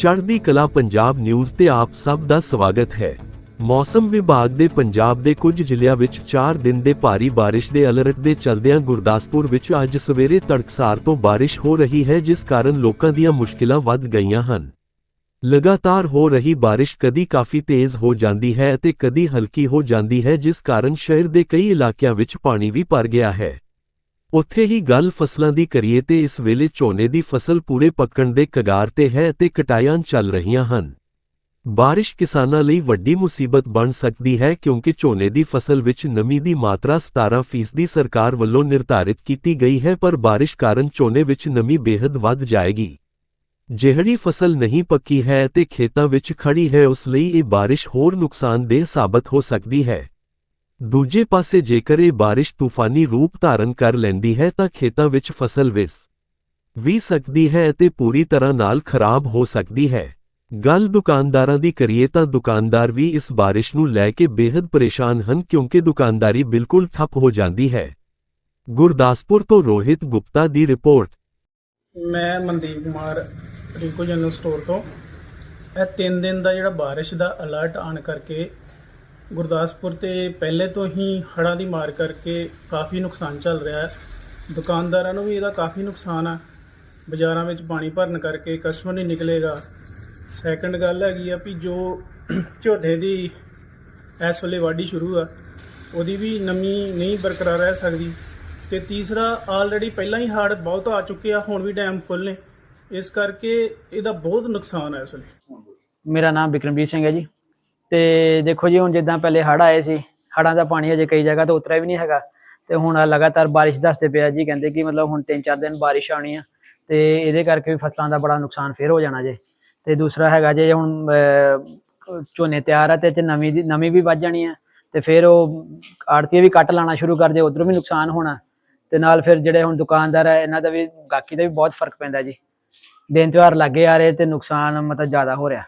ਚੜ੍ਹਦੀ ਕਲਾ ਪੰਜਾਬ ਨਿਊਜ਼ ਤੇ ਆਪ ਸਭ ਦਾ ਸਵਾਗਤ ਹੈ। ਮੌਸਮ ਵਿਭਾਗ ਦੇ ਪੰਜਾਬ ਦੇ ਕੁਝ ਜ਼ਿਲ੍ਹਿਆਂ ਵਿੱਚ 4 ਦਿਨ ਦੇ ਭਾਰੀ ਬਾਰਿਸ਼ ਦੇ ਅਲਰਟ ਦੇ ਚਲਦਿਆਂ ਗੁਰਦਾਸਪੁਰ ਵਿੱਚ ਅੱਜ ਸਵੇਰੇ ਤੜਕਸਾਰ ਤੋਂ ਬਾਰਿਸ਼ ਹੋ ਰਹੀ ਹੈ, ਜਿਸ ਕਾਰਨ ਲੋਕਾਂ ਦੀਆਂ ਮੁਸ਼ਕਿਲਾਂ ਵੱਧ ਗਈਆਂ ਹਨ। ਲਗਾਤਾਰ ਹੋ ਰਹੀ ਬਾਰਿਸ਼ ਕਦੀ ਕਾਫੀ ਤੇਜ਼ ਹੋ ਜਾਂਦੀ ਹੈ ਅਤੇ ਕਦੀ ਹਲਕੀ ਹੋ ਜਾਂਦੀ ਹੈ, ਜਿਸ ਕਾਰਨ ਸ਼ਹਿਰ ਦੇ ਕਈ ਇਲਾਕਿਆਂ ਵਿੱਚ ਪਾਣੀ ਵੀ ਭਰ ਗਿਆ ਹੈ। ਉੱਥੇ ਹੀ ਗੱਲ ਫਸਲਾਂ ਦੀ ਕਰੀਏ ਤੇ ਇਸ ਵੇਲੇ ਝੋਨੇ ਦੀ ਫਸਲ ਪੂਰੇ ਪੱਕਣ ਦੇ ਕਗਾਰ ਤੇ ਹੈ ਅਤੇ ਕਟਾਈਆਂ ਚੱਲ ਰਹੀਆਂ ਹਨ। ਬਾਰਿਸ਼ ਕਿਸਾਨਾਂ ਲਈ ਵੱਡੀ ਮੁਸੀਬਤ ਬਣ ਸਕਦੀ ਹੈ ਕਿਉਂਕਿ ਝੋਨੇ ਦੀ ਫਸਲ ਵਿੱਚ ਨਮੀ ਦੀ ਮਾਤਰਾ 17% ਦੀ ਸਰਕਾਰ ਵੱਲੋਂ ਨਿਰਧਾਰਿਤ ਕੀਤੀ ਗਈ ਹੈ ਪਰ ਬਾਰਿਸ਼ ਕਾਰਨ ਝੋਨੇ ਵਿੱਚ ਨਮੀ ਬੇहद ਵੱਧ ਜਾਏਗੀ। ਜਿਹੜੀ ਫਸਲ ਨਹੀਂ ਪੱਕੀ ਹੈ ਤੇ ਖੇਤਾਂ ਵਿੱਚ ਖੜੀ ਹੈ ਉਸ ਲਈ ਇਹ ਬਾਰਿਸ਼ ਹੋਰ ਨੁਕਸਾਨਦੇਹ ਸਾਬਤ ਹੋ ਸਕਦੀ ਹੈ। ਦੂਜੇ ਪਾਸੇ ਜੇਕਰ ਇਹ ਬਾਰਿਸ਼ ਤੂਫਾਨੀ ਰੂਪ ਧਾਰਨ ਕਰ ਲੈਂਦੀ ਹੈ ਤਾਂ ਖੇਤਾਂ ਵਿੱਚ ਫਸਲ ਵਿਸ ਵੀ ਸਕਦੀ ਹੈ ਅਤੇ ਪੂਰੀ ਤਰ੍ਹਾਂ ਨਾਲ ਖਰਾਬ ਹੋ ਸਕਦੀ ਹੈ। ਗੱਲ ਦੁਕਾਨਦਾਰਾਂ ਦੀ ਕਰੀਏ ਤਾਂ ਦੁਕਾਨਦਾਰ ਵੀ ਇਸ ਬਾਰਿਸ਼ ਨੂੰ ਲੈ ਕੇ ਬੇहद ਪਰੇਸ਼ਾਨ ਹਨ ਕਿਉਂਕਿ ਦੁਕਾਨਦਾਰੀ ਬਿਲਕੁਲ ਠੱਪ ਹੋ ਜਾਂਦੀ ਹੈ। ਗੁਰਦਾਸਪੁਰ ਤੋਂ ਰੋਹਿਤ ਗੁਪਤਾ ਦੀ ਰਿਪੋਰਟ। ਮੈਂ ਮਨਦੀਪ ਕੁਮਾਰ, ਰਿੰਕੂ ਜਨਰਲ ਸਟੋਰ ਤੋਂ। ਇਹ 3 ਦਿਨ ਦਾ ਜਿਹੜਾ ਬਾਰਿਸ਼ ਦਾ ਅਲਰਟ ਆਣ ਕਰਕੇ ਗੁਰਦਾਸਪੁਰ ਤੇ ਪਹਿਲੇ ਤੋਂ ਹੀ ਹੜ੍ਹਾਂ ਦੀ ਮਾਰ ਕਰਕੇ ਕਾਫੀ ਨੁਕਸਾਨ ਚੱਲ ਰਿਹਾ ਹੈ। ਦੁਕਾਨਦਾਰਾਂ ਨੂੰ ਵੀ ਇਹਦਾ ਕਾਫੀ ਨੁਕਸਾਨ ਆ। ਬਾਜ਼ਾਰਾਂ ਵਿੱਚ ਪਾਣੀ ਭਰਨ ਕਰਕੇ ਕਸਟਮਰ ਨਹੀਂ ਨਿਕਲੇਗਾ। ਸੈਕੰਡ ਗੱਲ ਹੈਗੀ ਆ ਵੀ ਜੋ ਝੋਨੇ ਦੀ ਇਸ ਵੇਲੇ ਵਾਢੀ ਸ਼ੁਰੂ ਆ, ਉਹਦੀ ਵੀ ਨਮੀ ਨਹੀਂ ਬਰਕਰਾਰ ਰਹਿ ਸਕਦੀ। ਤੇ ਤੀਸਰਾ ਆਲਰੇਡੀ ਪਹਿਲਾਂ ਹੀ ਹੜ੍ਹ ਬਹੁਤ ਆ ਚੁੱਕੇ ਆ, ਹੁਣ ਵੀ ਡੈਮ ਫੁੱਲ ਨੇ। ਇਸ ਕਰਕੇ ਇਹਦਾ ਬਹੁਤ ਨੁਕਸਾਨ ਹੈ ਇਸ ਵੇਲੇ। ਮੇਰਾ ਨਾਮ ਵਿਕਰਮਜੀਤ ਸਿੰਘ ਹੈ ਜੀ। ਤੇ ਦੇਖੋ ਜੀ, ਹੁਣ ਜਿੱਦਾਂ ਪਹਿਲੇ ਹੜ੍ਹ ਆਏ ਸੀ, ਹੜ੍ਹਾਂ ਦਾ ਪਾਣੀ ਅਜੇ ਕਈ ਜਗ੍ਹਾ ਤੋਂ ਉਤਰਿਆ ਵੀ ਨਹੀਂ ਹੈਗਾ ਤੇ ਹੁਣ ਲਗਾਤਾਰ ਬਾਰਿਸ਼ ਦੱਸਦੇ ਪਿਆ ਜੀ, ਕਹਿੰਦੇ ਕਿ ਮਤਲਬ ਹੁਣ 3-4 ਦਿਨ ਬਾਰਿਸ਼ ਆਣੀ ਆ ਤੇ ਇਹਦੇ ਕਰਕੇ ਵੀ ਫਸਲਾਂ ਦਾ ਬੜਾ ਨੁਕਸਾਨ ਫੇਰ ਹੋ ਜਾਣਾ ਜੇ। ਤੇ ਦੂਸਰਾ ਹੈਗਾ ਜੇ ਹੁਣ ਝੋਨੇ ਤਿਆਰ ਆ ਤੇ 'ਚ ਨਵੀਂ ਦੀ, ਨਵੀਂ ਵੀ ਵੱਧ ਜਾਣੀ ਆ ਤੇ ਫਿਰ ਉਹ ਆੜਤੀਏ ਵੀ ਕੱਟ ਲਾਣਾ ਸ਼ੁਰੂ ਕਰ ਦੇ ਉਧਰੋਂ ਵੀ ਨੁਕਸਾਨ ਹੋਣਾ ਤੇ ਨਾਲ ਫਿਰ ਜਿਹੜੇ ਹੁਣ ਦੁਕਾਨਦਾਰ ਆ, ਇਹਨਾਂ ਦਾ ਵੀ, ਗਾਹਕੀ ਦਾ ਵੀ ਬਹੁਤ ਫ਼ਰਕ ਪੈਂਦਾ ਜੀ। ਦਿਨ ਤਿਉਹਾਰ ਲੱਗੇ ਆ ਰਹੇ ਤੇ ਨੁਕਸਾਨ ਮਤਲਬ ਜ਼ਿਆਦਾ ਹੋ ਰਿਹਾ।